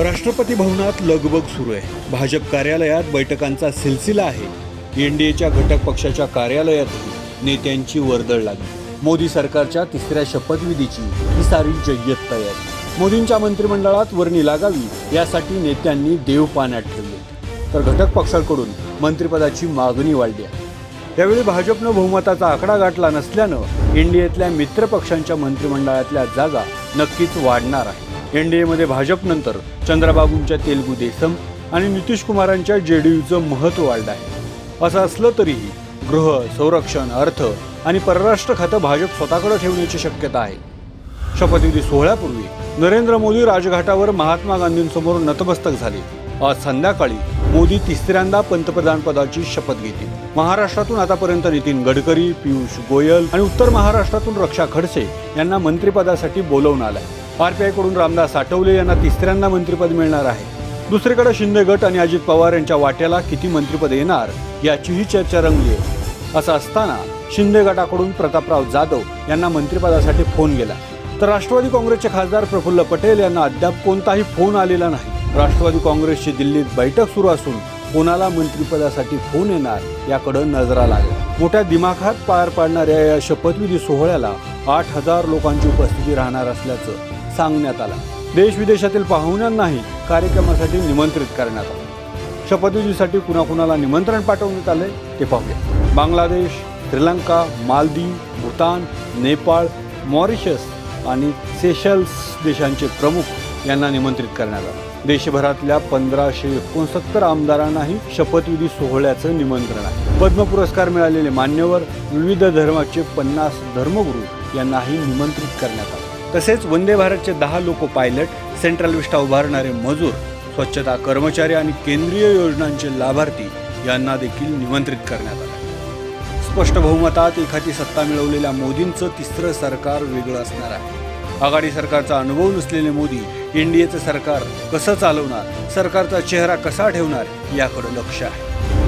राष्ट्रपती भवनात लगबग सुरू आहे. भाजप कार्यालयात बैठकांचा सिलसिला आहे. एनडीएच्या घटक पक्षाच्या कार्यालयातही नेत्यांची वर्दळ लागली. मोदी सरकारच्या तिसऱ्या शपथविधीची ही सारी जय्यत तयारी. मोदींच्या मंत्रिमंडळात वर्णी लागावी यासाठी नेत्यांनी देव पाण्यात ठेवले. तर घटक पक्षांकडून मंत्रिपदाची मागणी वाढली आहे. यावेळी भाजपनं बहुमताचा आकडा गाठला नसल्यानं एनडीएतल्या मित्रपक्षांच्या मंत्रिमंडळातल्या जागा नक्कीच वाढणार आहे एनडीएमध्ये भाजपनंतर चंद्राबाबूंच्या तेलगू देसम आणि नितीश कुमारांच्या यूचं महत्त्व वाढलं आहे. असं असलं तरीही गृह संरक्षण अर्थ आणि परराष्ट्र खातं भाजप स्वतःकडे ठेवण्याची शक्यता आहे. शपथविधी सोहळ्यापूर्वी नरेंद्र मोदी राजघाटावर महात्मा गांधींसमोर नतमस्तक झाले. आज संध्याकाळी मोदी तिसऱ्यांदा पंतप्रधान पदाची शपथ घेतील. महाराष्ट्रातून आतापर्यंत नितीन गडकरी पियुष गोयल आणि उत्तर महाराष्ट्रातून रक्षा खडसे यांना मंत्रिपदासाठी बोलवून आलाय. आरपीआयकडून रामदास आठवले यांना तिसऱ्यांदा मंत्रिपद मिळणार आहे. दुसरीकडे शिंदे गट आणि अजित पवार यांच्या वाट्याला किती मंत्रिपद येणार याचीही चर्चा रंगली आहे. असं असताना शिंदे गटाकडून प्रतापराव जाधव यांना मंत्रिपदासाठी फोन गेला. तर राष्ट्रवादी काँग्रेसचे खासदार प्रफुल्ल पटेल यांना अद्याप कोणताही फोन आलेला नाही. राष्ट्रवादी काँग्रेसची दिल्लीत बैठक सुरू असून कोणाला मंत्रिपदासाठी फोन येणार याकडे नजरा लागेल मोठ्या दिमाखात पार पाडणाऱ्या या शपथविधी सोहळ्याला आठ हजार लोकांची उपस्थिती राहणार असल्याचं सांगण्यात आला. देश विदेशातील पाहुण्यांनाही कार्यक्रमासाठी निमंत्रित करण्यात आलं. शपथविधीसाठी कुणाकुणाला निमंत्रण पाठवण्यात आले ते पाहूया. बांगलादेश श्रीलंका मालदीव भूतान नेपाळ मॉरिशस आणि सेशल्स देशांचे प्रमुख यांना निमंत्रित करण्यात आलं. देशभरातल्या पंधराशे एकोणसत्तर आमदारांनाही शपथविधी सोहळ्याचं निमंत्रण आहे. पद्म पुरस्कार मिळालेले मान्यवर विविध धर्माचे पन्नास धर्मगुरू यांनाही निमंत्रित करण्यात आले. तसेच वंदे भारतचे दहा लोको पायलट सेंट्रल विस्टा उभारणारे मजूर स्वच्छता कर्मचारी आणि केंद्रीय योजनांचे लाभार्थी यांना देखील निमंत्रित करण्यात आलं. स्पष्ट बहुमतात एखादी सत्ता मिळवलेल्या मोदींचं तिसरं सरकार वेगळं असणार आहे. आघाडी सरकारचा अनुभव नसलेले मोदी एनडीएचं सरकार कसं चालवणार सरकारचा चेहरा कसा ठेवणार याकडे लक्ष आहे.